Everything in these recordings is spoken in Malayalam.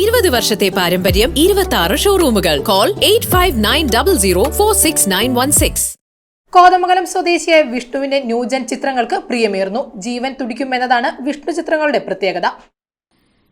ഇരുപത് വർഷത്തെ പാരമ്പര്യം ഇരുപത്തി ആറ് ഷോറൂമുകൾ call eight five nine double zero four six nine one six Kothamangalam സ്വദേശിയായ വിഷ്ണുവിന്റെ ന്യൂജൻ ചിത്രങ്ങൾക്ക് പ്രിയമേർന്നു ജീവൻ തുടിക്കും തുടിക്കുമെന്നതാണ് വിഷ്ണു ചിത്രങ്ങളുടെ പ്രത്യേകത.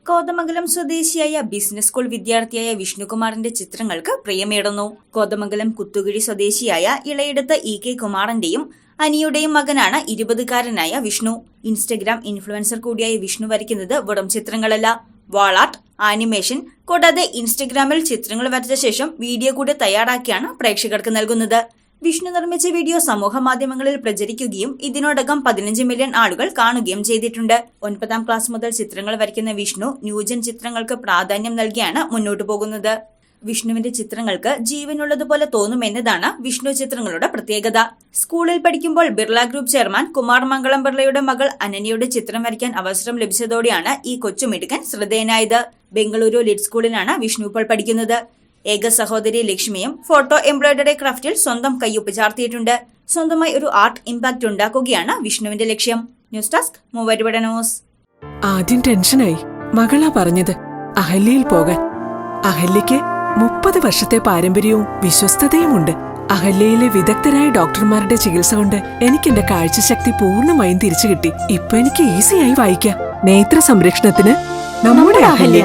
കോതമംഗലം സ്വദേശിയായ ബിസിനസ് സ്കൂൾ വിദ്യാർത്ഥിയായ വിഷ്ണുകുമാറിന്റെ ചിത്രങ്ങൾക്ക് പ്രിയമേടുന്നു കോതമംഗലം കുത്തുകിഴി സ്വദേശിയായ ഇളയിടത്ത് ഇ കെ കുമാറിന്റെയും അനിയുടെയും മകനാണ് ഇരുപതുകാരനായ വിഷ്ണു. ഇൻസ്റ്റഗ്രാം ഇൻഫ്ലുവൻസർ കൂടിയായ വിഷ്ണു വരയ്ക്കുന്നത് വെറും ചിത്രങ്ങളല്ല. വാളാർട്ട് ആനിമേഷൻ കൂടാതെ ഇൻസ്റ്റഗ്രാമിൽ ചിത്രങ്ങൾ വരച്ച ശേഷം വീഡിയോ കൂടി തയ്യാറാക്കിയാണ് പ്രേക്ഷകർക്ക് നൽകുന്നത്. വിഷ്ണു നിർമ്മിച്ച വീഡിയോ സമൂഹ മാധ്യമങ്ങളിൽ പ്രചരിക്കുകയും ഇതിനോടകം പതിനഞ്ച് മില്യൺ ആളുകൾ കാണുകയും ചെയ്തിട്ടുണ്ട്. ഒൻപതാം ക്ലാസ് മുതൽ ചിത്രങ്ങൾ വരയ്ക്കുന്ന വിഷ്ണു ന്യൂജൻ ചിത്രങ്ങൾക്ക് പ്രാധാന്യം നൽകിയാണ് മുന്നോട്ടു പോകുന്നത്. വിഷ്ണുവിന്റെ ചിത്രങ്ങൾക്ക് ജീവനുള്ളതുപോലെ തോന്നുമെന്നതാണ് വിഷ്ണു ചിത്രങ്ങളുടെ പ്രത്യേകത. സ്കൂളിൽ പഠിക്കുമ്പോൾ ബിർള ഗ്രൂപ്പ് ചെയർമാൻ കുമാർ മംഗളം ബിർളയുടെ മകൾ അനന്യയുടെ ചിത്രം വരയ്ക്കാൻ അവസരം ലഭിച്ചതോടെയാണ് ഈ കൊച്ചുമിടുക്കൻ ശ്രദ്ധേയനായത്. ബംഗളൂരു ലിഡ് സ്കൂളിലാണ് വിഷ്ണു ഇപ്പോൾ പഠിക്കുന്നത്. ഏക സഹോദരി ലക്ഷ്മിയും ഫോട്ടോ എംബ്രോയിഡറി ക്രാഫ്റ്റിൽ സ്വന്തം കയ്യൊപ്പ് ചാർത്തിയിട്ടുണ്ട് സ്വന്തമായി ഒരു ആർട്ട് ഇമ്പാക്ട് ഉണ്ടാക്കുകയാണ് വിഷ്ണുവിന്റെ ലക്ഷ്യം. News desk Muvattupuzha news. ആദ്യം ടെൻഷനായി. മകളാ പറഞ്ഞത് അഹല്യയിൽ പോകാൻ. അഹല്യയ്ക്ക് മുപ്പത് വർഷത്തെ പാരമ്പര്യവും വിശ്വസ്തതയുമുണ്ട്. അഹല്യയിലെ വിദഗ്ധരായ ഡോക്ടർമാരുടെ ചികിത്സ കൊണ്ട് എനിക്ക് എന്റെ കാഴ്ചശക്തി പൂർണമായും തിരിച്ചു കിട്ടി ഇപ്പൊ എനിക്ക് ഈസിയായി വായിക്കാം. നേത്ര സംരക്ഷണത്തിന് നമ്മുടെ Ahalya.